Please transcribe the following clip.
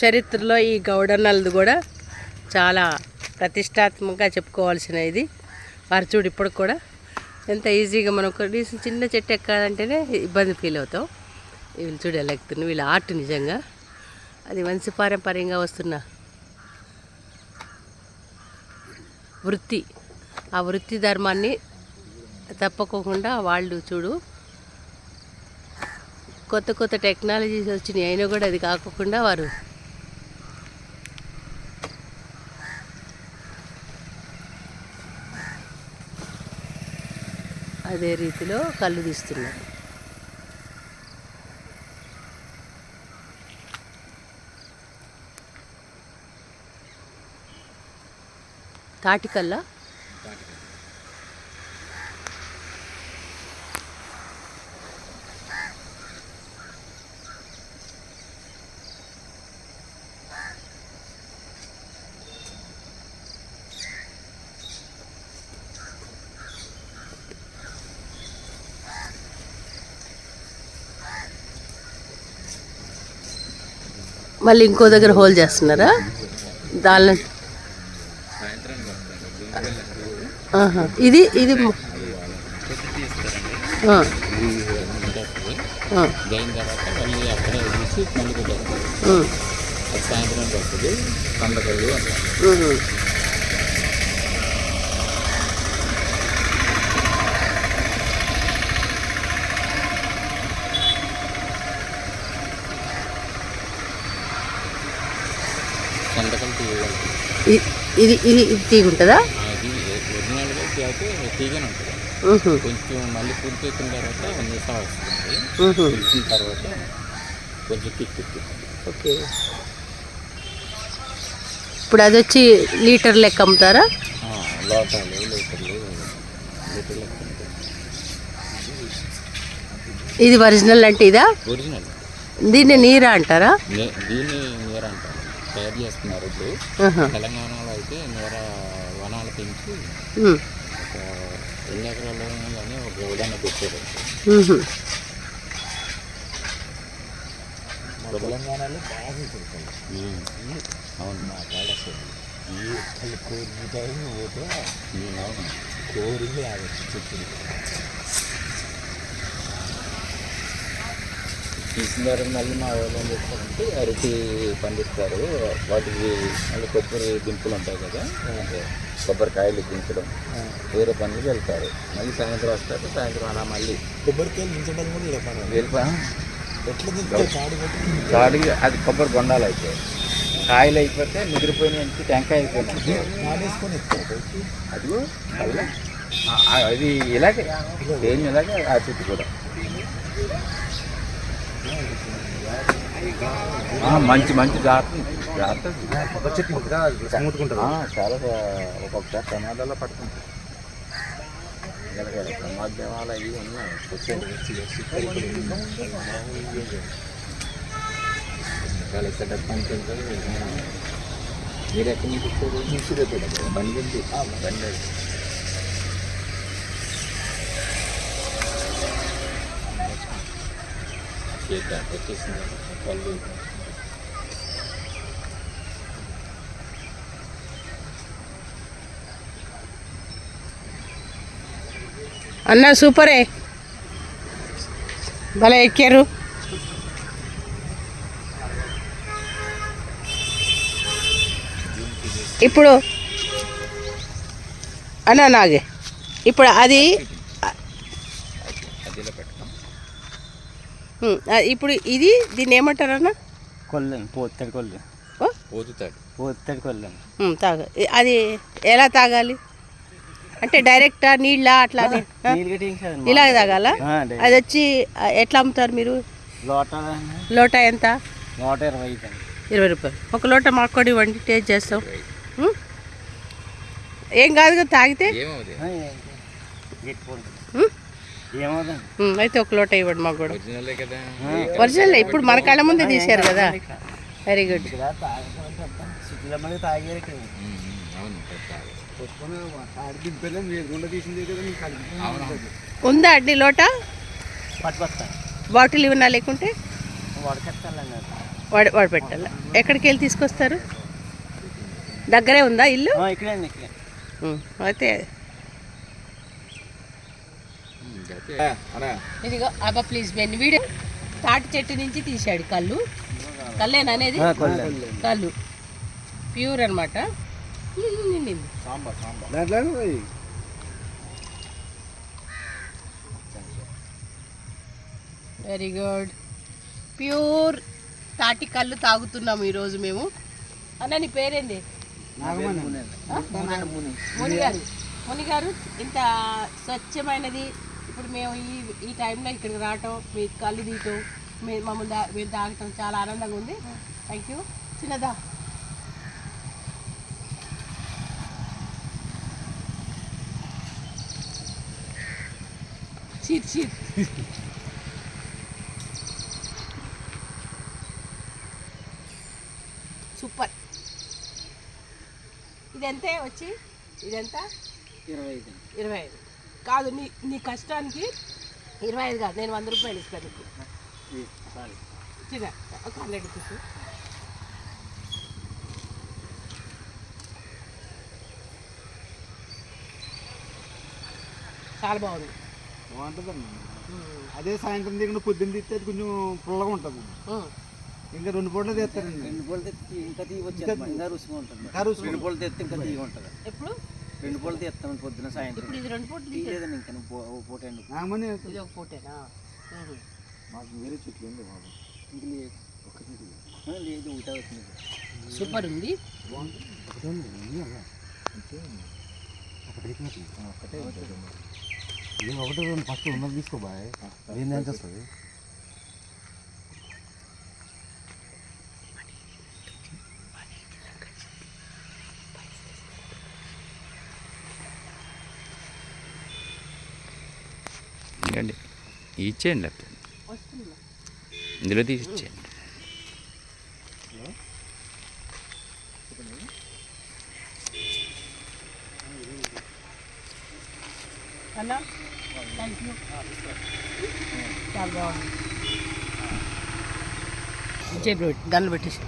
చరిత్రలో ఈ గౌడన్నలది కూడా చాలా ప్రతిష్టాత్మకంగా చెప్పుకోవాల్సిన ఇది వారు చూడు ఇప్పుడు కూడా ఎంత ఈజీగా మనం చిన్న చెట్టు ఎక్కాలంటేనే ఇబ్బంది ఫీల్ అవుతాం. వీళ్ళు చూడు ఎలా ఎక్కుతున్నాయి వీళ్ళ ఆర్ట్ నిజంగా. అది వంశపారంపర్యంగా వస్తున్న వృత్తి. ఆ వృత్తి ధర్మాన్ని తప్పకోకుండా వాళ్ళు చూడు కొత్త కొత్త టెక్నాలజీస్ వచ్చినాయి. అయినా కూడా అది కాకుండా వారు అదే రీతిలో కళ్ళు తీస్తున్నారు. తాటికల్లా మళ్ళీ ఇంకో దగ్గర హోల్ చేస్తున్నారా? దాని. ఇది ఇది తర్వాత మళ్ళీ అక్కడే మళ్ళీ సాయంత్రానికి వస్తుంది పండగలు ఇది ఇది ఇది ఒరిజినల్గా అయితే తీగనే ఉంటుంది. కొంచెం మళ్ళీ పూర్తి తర్వాత నిసా వస్తుంది. ఉహు. పిలిచిన తర్వాత కొంచెం కిక్ ఓకే. ఇప్పుడు అది వచ్చి లీటర్ లెక్క అమ్ముతారా? లోటాలు లీటర్లు లీటర్లు ఎక్కువ ఇది ఒరిజినల్ అంటే ఇదా? ఒరిజినల్. దీన్ని నీరా అంటారా? దీన్ని నీర అంటారు. తయారు చేస్తున్నారు ఇప్పుడు. తెలంగాణలో అయితే నీర వనాలు పెంచి ఒక ఎన్ని ఎకరాలు కానీ ఒక ఉదాహరణ పెట్టారు. తెలంగాణలో బాగా దొరుకుతాయి అవును. మా కాడ ఈ ఒక్కళ్ళు కోరుతాయి పోతే కోరింది ఆగచ్చు చెప్పుడు తీసిన తర్వాత మళ్ళీ మా వాళ్ళు ఏం చేస్తారంటే అరటి పండిస్తారు. వాటికి మళ్ళీ కొబ్బరి దింపులు ఉంటాయి కదా అంటే కొబ్బరికాయలు దించడం వేరే పనులకు వెళ్తారు. మళ్ళీ సాయంత్రం వస్తారు సాయంత్రం అలా మళ్ళీ కొబ్బరికాయలు దించడం కూడా ఇలా పని వెళ్ళిపో ఎట్లా దింపుతారు కాడు అది కొబ్బరి బొండాలు అయిపోయాయి కాయలు అయిపోతే ముదిరిపోయిన టెంకాయ అయిపోయినాయి. ఆ, అది ఇలాగే. సేమ్ ఇలాగే ఆ చెట్టు కూడా. మంచి మంచి జాగ్రత్త జాగ్రత్త ఆ, చాలా ఒక్కొక్కసారి ప్రమాదాల్లో ఇలాగ ప్రమాదాలు అవి ఉన్నాయి. సెటప్ అనుకుంటారు మీరు ఎక్కడి నుంచి బండి బండి. చేద్దాం వచ్చేసింది వాళ్ళు అన్న సూపరే భలే ఎక్కారు. ఇప్పుడు అన్న నాగే. ఇప్పుడు అది ఇప్పుడు ఇది దీన్ని ఏమంటారు అన్న కొల్లని పోతాడు కొల్లు పోతాడు కొల్లని ఉమ్, తాగ. అది ఎలా తాగాలి? అంటే డైరెక్టా నీళ్ళ అట్లా? ఇలా తాగాల? అది వచ్చి ఎట్లా అమ్ముతారు మీరు? లోట లోటా ఎంత? నూట ఇరవై ఇరవై రూపాయలు. ఒక లోట మాకు కూడా ఇవ్వండి టేస్ట్ చేస్తాం? ఏం కాదు. కదా తాగితే అయితే ఒక లోట ఇవ్వండి మాకు కూడా. ఒరిజినలే కదా. ఒరిజినల్ ఇప్పుడు మన కళ్ళ ముందే తీశారు కదా. వెరీ గుడ్ ఉందా అండి లోట? బాటిల్ ఇవ్వనా లేకుంటే? వాడు వాడు పెట్టాలి? ఎక్కడికి వెళ్ళి తీసుకొస్తారు? దగ్గరే ఉందా ఇల్లు? అయితే ఇదిగో అబ్బా ప్లీజ్ బెన్ వీడియో తాటి చెట్టు నుంచి తీసాడు కళ్ళు. కళ్ళేనా అనేది? కళ్ళు. ప్యూర్ అనమాట వెరీ గుడ్ ప్యూర్ తాటి కళ్ళు తాగుతున్నాము ఈరోజు మేము. అన్న నీ పేరేంది? ముని గారు ముని గారు ఇంత స్వచ్ఛమైనది ఇప్పుడు మేము ఈ ఈ టైంలో ఇక్కడికి రావటం మీ కళ్ళు తీయటం మీ మమ్మల్ని దా మేము తాగటం చాలా ఆనందంగా ఉంది. థ్యాంక్ యూ చిన్నదా? Cheer cheer. సూపర్. ఇదెంతే వచ్చి? ఇదెంత? ఇరవై ఐదు. ఇరవై ఐదు. కాదు నీ నీ కష్టానికి ఇరవై ఐదు కాదు నేను వంద రూపాయలు ఇస్తాను నీకు. చిన్న ఒక హండ్రెడ్ రూపీస్ చాలా బాగుంది. బాగుంటుందండి. అదే సాయంత్రం దిగిన పొద్దున్న తీస్తే అది కొంచెం పుల్లగా ఉంటుంది. ఇంకా రెండు పూటలు తీస్తారండి. రెండు పూలు తెచ్చి ఇంకా తీయవచ్చు ఇంకా రుచిగా ఉంటుంది. ఇంకా రెండు పూలు తెస్తే ఇంకా తీయ ఉంటుంది ఎప్పుడు? రెండు పూలు తీస్తాం పొద్దున సాయంత్రం. ఇప్పుడు ఇది రెండు పూటలు తీసేది తీయలేదండి ఇంకా నువ్వు పో- ఓ పూట ఎండు నామని ఇది ఒక పూటేనా ఉహు. మాకు వేరే చెట్లు ఉంది బాబు. ఇంక లేదు. ఆ, లేదు ఒకటే వచ్చింది. సూపర్ ఉంది. ఒకటి రెండు ఫస్ట్ ఉన్నది తీసుకో బాయ్. ఏంది ఎంత వస్తుంది? ఇంకండి ఇచ్చేయండి లేకపోతే ఇందులో తీసి ఇచ్చేయండి అన్నా థ్యాంక్ యూ చాలా బాగుంది. పెట్టేసి.